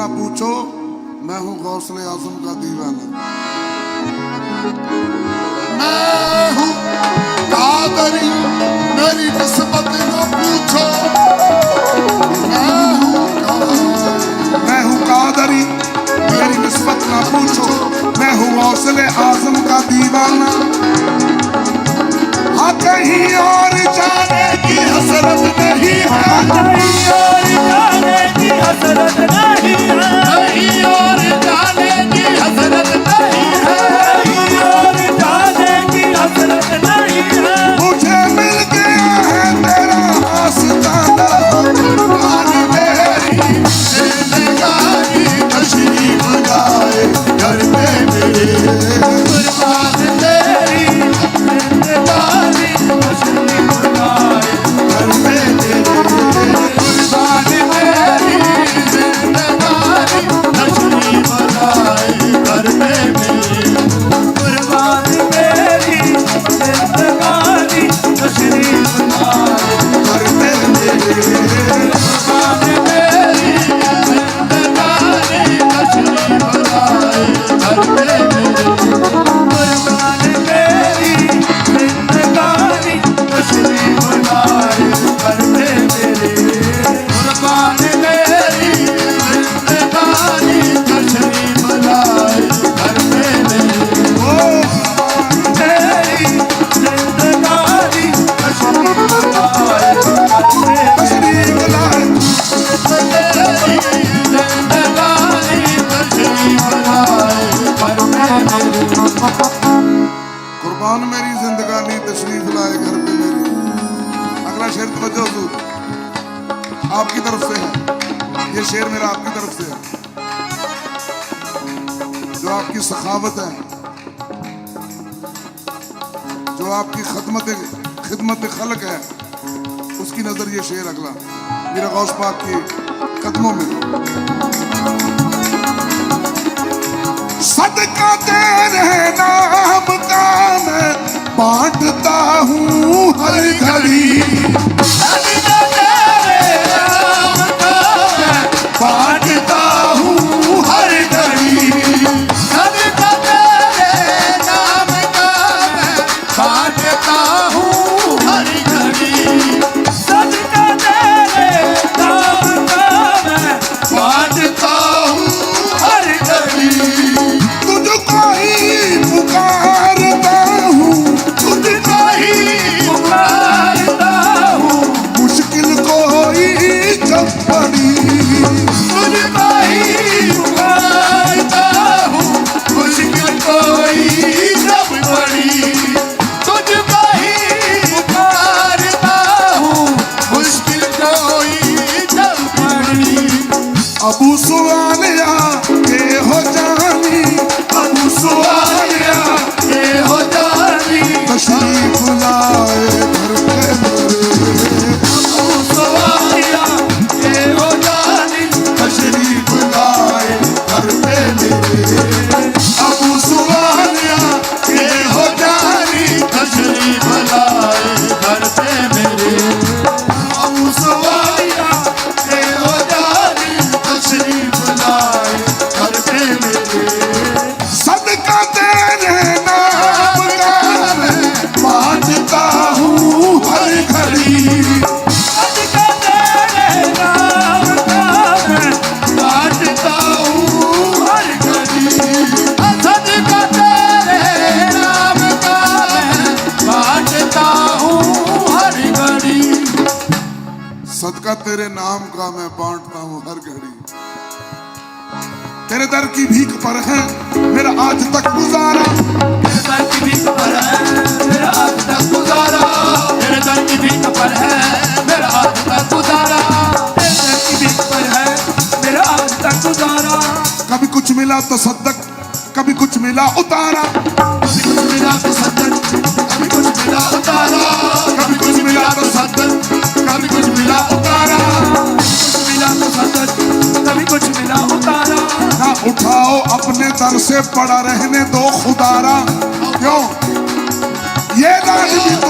ना पूछो, मैं हूँ गौसले आज़म का दीवाना। मैं हूँ कादरी, मेरी नस्बत ना पूछो। मैं हूँ मैं कादरी, मेरी ना पूछो। मैं गौसले आज़म का दीवाना। हाँ कहीं और जाने की हसरत नहीं है, हाँ, कहीं और जाने की हसरत नहीं। Yeah. खिदमत खिदमत खलक है। उसकी नज़र ये शेर अगला, मेरा गौश पाक के कदमों में। सदका तेरे नाम का मैं बांटता हूँ हर घड़ी। हूँ हर घड़ी तेरे दर की भीख पर है मेरा आज तक गुजारा। तेरे दर की भीख पर है मेरा आज तक गुजारा। तेरे दर की भीख पर है मेरा आज तक गुजारा। तेरे दर की भीख पर है मेरा आज तक गुजारा। कभी कुछ मिला तो सदक कभी कुछ मिला उतारा। कभी कुछ मिला तो सदक कुछ मिला उतारा। ना उठाओ, अपने दर से पड़ा रहने दो, खुदारा। क्यों? ये लाज भी तो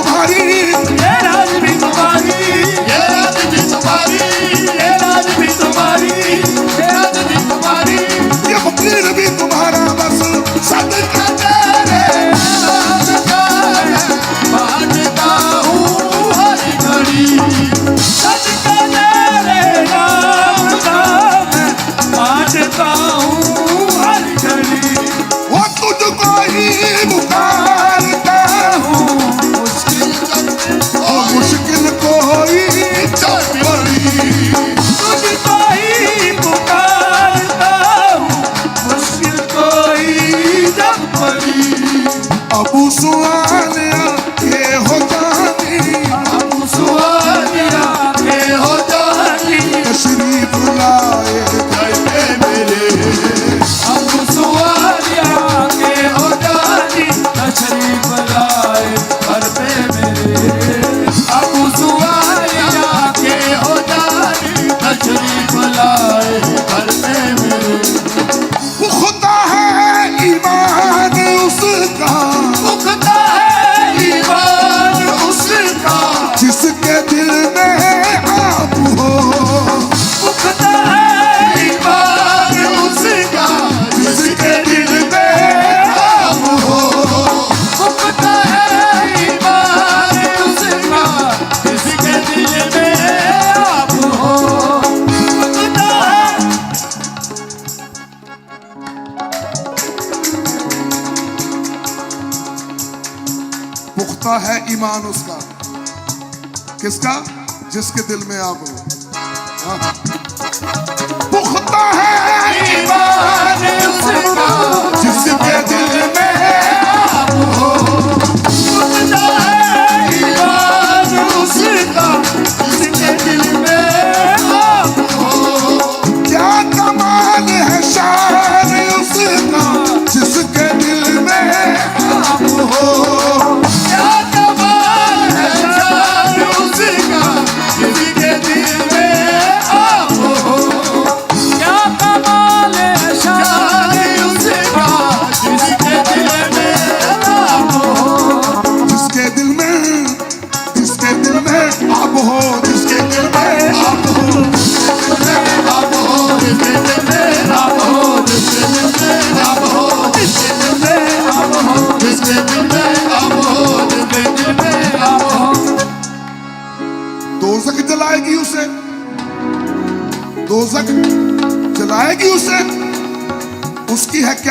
जिसके दिल में आप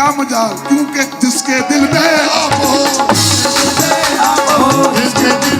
क्या मज़ा क्योंकि जिसके दिल में आप हो जिसके दिल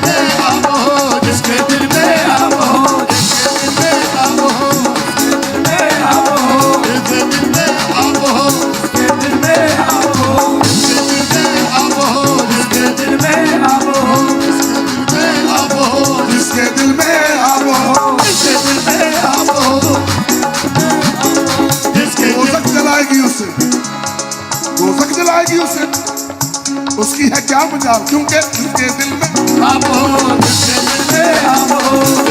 जाओ बचाओ क्योंकि उनके दिल में आप हो जिसके दिल में आप हो